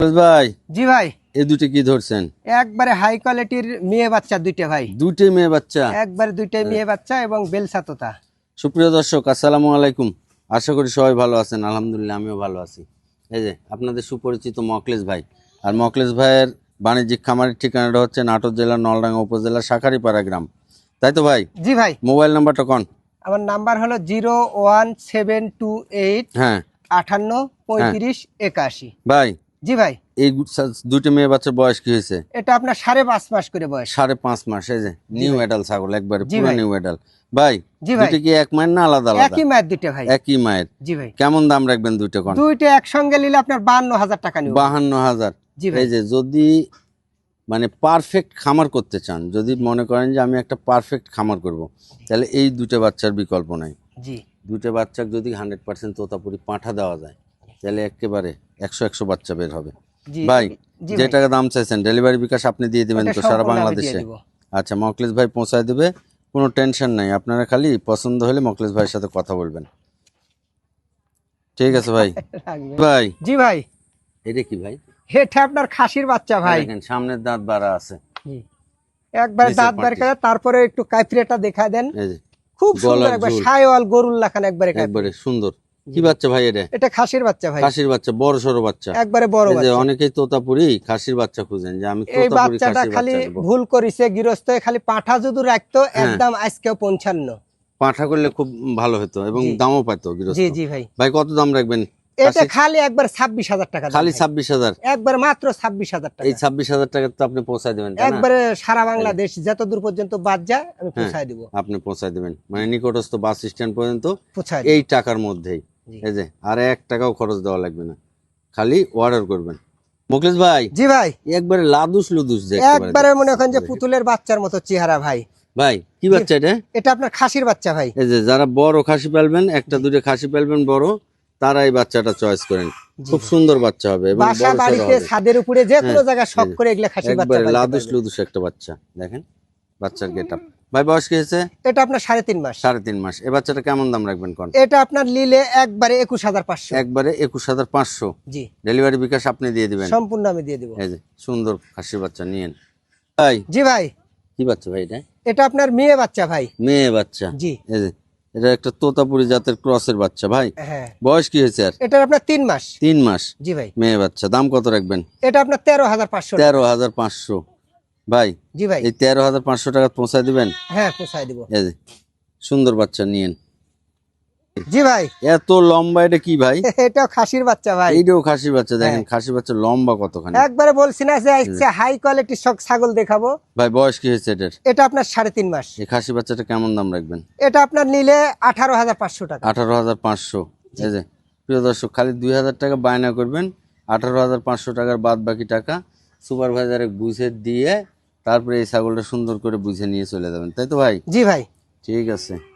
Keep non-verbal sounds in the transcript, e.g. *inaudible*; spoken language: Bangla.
ভাই জি ভাই। এই দুটো কি ধরছেন? একবারে হাই কোয়ালিটির মেয়ে বাচ্চা দুইটা ভাই। দুইটাই মেয়ে বাচ্চা? একবারে দুইটাই মেয়ে বাচ্চা এবং বেলসাতোতা সুপ্রিয় দর্শক আসসালামু আলাইকুম। আশা করি সবাই ভালো আছেন। আলহামদুলিল্লাহ আমিও ভালো আছি। এই যে আপনাদের সুপরিচিত মকলেশ ভাই। আর মকলেশ ভাইয়ের বাণিজ্যিক খামারের ঠিকানাটা হচ্ছে নাটোর জেলার নলডাঙ্গা উপজেলার শাখারিপাড়া গ্রাম। তাই তো ভাই? জি ভাই। মোবাইল নাম্বারটা কন? আমার নাম্বার হলো zero one seven two eight হ্যাঁ। আটান্ন পঁয়ত্রিশ একাশি। ভাই জি ভাই। এই গু- মেয়ে বাচ্চার বয়স কি হয়েছে? এটা আপনার সাড়ে পাঁচ মাস করে বয়স। সাড়ে পাঁচ মাস এই যে নিউ এডাল ছাগল একবারে পুরো নিউ এডাল ভাই দুটো কি এক মায়ের না আলাদা আলাদা? একই মায়ের দুইটা ভাই। একই মায়ের। জি ভাই। কেমন দাম রাখবেন দুটো কন? দুইটা একসঙ্গে নিলে আপনার বান্ন হাজার টাকা নিব। বাহান্ন হাজার। জি ভাই। এই যে যদি মানে পারফেক্ট খামার করতে চান যদি মনে করেন যে আমি একটা পারফেক্ট খামার করব তাহলে এই দুটো বাচ্চার বিকল্প নাই। জি। দুটো বাচ্চাকে যদি হান্ড্রেড পার্সেন্ট তোতাপুরি পাঠা দেওয়া যায় তাহলে একেবারে একশো একশো বাচ্চা বের হবে। ভাই যে টাকা দাম চাইছেন ডেলিভারি বিকাশ আপনি দিয়ে দিবেন তো সারা বাংলাদেশে? আচ্ছা মকলেশ ভাই পৌঁছায় দেবে কোনো টেনশন নাই। আপনারা খালি পছন্দ হলে মকলেশ ভাইয়ের সাথে কথা বলবেন। ঠিক আছে ভাই। *laughs* ভাই। জি ভাই। এটা কি ভাই? এটা আপনার খাসির বাচ্চা ভাই। দেখেন সামনের দাঁত বাড়া আছে। জি। একবার দাঁত বের করে তারপরে একটু কাইফরিয়াটা দেখা দেন। খুব সুন্দর একবার ঝুল। সাইওয়াল গরুর লাখান একবারে। একবারে সুন্দর। কি বাচ্চা ভাই এটা? এটা খাসির বাচ্চা ভাই। খাসির বাচ্চা বড় সড়ো বাচ্চা। একবারে বড় বাচ্চা। অনেকেই তোতাপুরি খাসির বাচ্চা খুঁজেন যে আমি এই বাচ্চাটা খালি। ভুল করিছে গৃহস্থ খালি পাঠা যদি রাখতো হ্যাঁ। একদম পঞ্চান্ন। পাঁঠা করলে খুব ভালো হতো এবং দামও পাইতো গৃহস্থ। জি জি ভাই। ভাই কত দাম রাখবেন এটা খালি একবার ছাব্বিশ হাজার টাকা খালি। ছাব্বিশ হাজার? একবার মাত্র ছাব্বিশ হাজার টাকা। এই ছাব্বিশ হাজার টাকা তো আপনি পৌঁছায় দেবেন একবারে সারা বাংলাদেশ যত দূর পর্যন্ত বাদ যায় আমি হ্যাঁ। পৌঁছায় দিব। আপনি পৌঁছায় দেবেন। মানে নিকটস্থ বাস স্ট্যান্ড পর্যন্ত এই টাকার মধ্যেই। এই যে আর এক টাকাও খরচ দেওয়া লাগবে না। খালি অর্ডার করবেন। মুকেশ ভাই জি ভাই। একবারে লাদুস লুদুস একবারে মনে করেন যে পুতুলের বাচ্চার মতো চেহারা ভাই। ভাই কি বাচ্চা এটা? এটা আপনার খাসির বাচ্চা ভাই। এই যে যারা বড় খাসি পালবেন একটা দুটো খাসি পালবেন বড় তারা এই বাচ্চাটা চয়েস করেন। খুব সুন্দর বাচ্চা হবে এবং বাসা বাড়িতে ছাদের উপরে যে কোনো হ্যাঁ, জায়গায় শখ করে এগুলা খাসির বাচ্চা একবারে লাদুস লুদুস একটা বাচ্চা দেখেন? বাচ্চার গেট ভাই বয়স কি হয়েছে? এটা আপনার সাড়ে তিন মাস। সাড়ে তিন মাস। এ বাচ্চাটা কেমন দাম রাখবেন কোন? এটা আপনার নিলে একবারে একুশ হাজার পাঁচশো। একবারে একুশ হাজার পাঁচশো। জি। ডেলিভারি বিকাশ আপনি দিয়ে দিবেন? সম্পূর্ণ আমি দিয়ে দিব। এই যে সুন্দর খাসির বাচ্চা নিয়েন। ভাই। জি ভাই। কি বাচ্চা ভাই এটা? এটা আপনার মেয়ে বাচ্চা ভাই। মেয়ে বাচ্চা। জি। এই যে এটা একটা তোতাপুরি জাতের ক্রসের বাচ্চা ভাই। হ্যাঁ। বয়স কি হয়েছে আর? এটা আপনার তিন মাস। তিন মাস। জি ভাই। মেয়ে বাচ্চা দাম কত রাখবেন? এটা আপনার তেরো হাজার পাঁচশো। তেরো হাজার পাঁচশো। ভাই জি ভাই। এই তেরো হাজার পাঁচশো টাকা পৌঁছায় দিবেন? হ্যাঁ পৌঁছায় দিব। এই সুন্দর বাচ্চা নিয়েন। জি ভাই। এত লম্বা এটা কি ভাই? *laughs* এটাও খাসির বাচ্চা ভাই। এইটাও খাসির বাচ্চা দেখেন হ্যাঁ। খাসির বাচ্চা লম্বা কতখানি। একবারে বলছি না যে আজকে হাই কোয়ালিটির সব ছাগল দেখাবো। ভাই বয়স কি হয়েছে এটার? এটা আপনার সাড়ে তিন মাস। এই খাসি বাচ্চাটা কেমন দাম রাখবেন? এটা আপনার নিলে আঠারো হাজার পাঁচশো টাকা। আঠারো হাজার পাঁচশো। এই যে প্রিয় দর্শক খালি দুই হাজার টাকা বায়না করবেন। আঠারো হাজার পাঁচশো টাকার বাদ বাকি টাকা সুপারভাইজারে বুঝে দিয়ে তারপরে এই ছাগলটা সুন্দর করে বুঝে নিয়ে চলে যাবেন। তাই তো ভাই? জি ভাই। ঠিক আছে।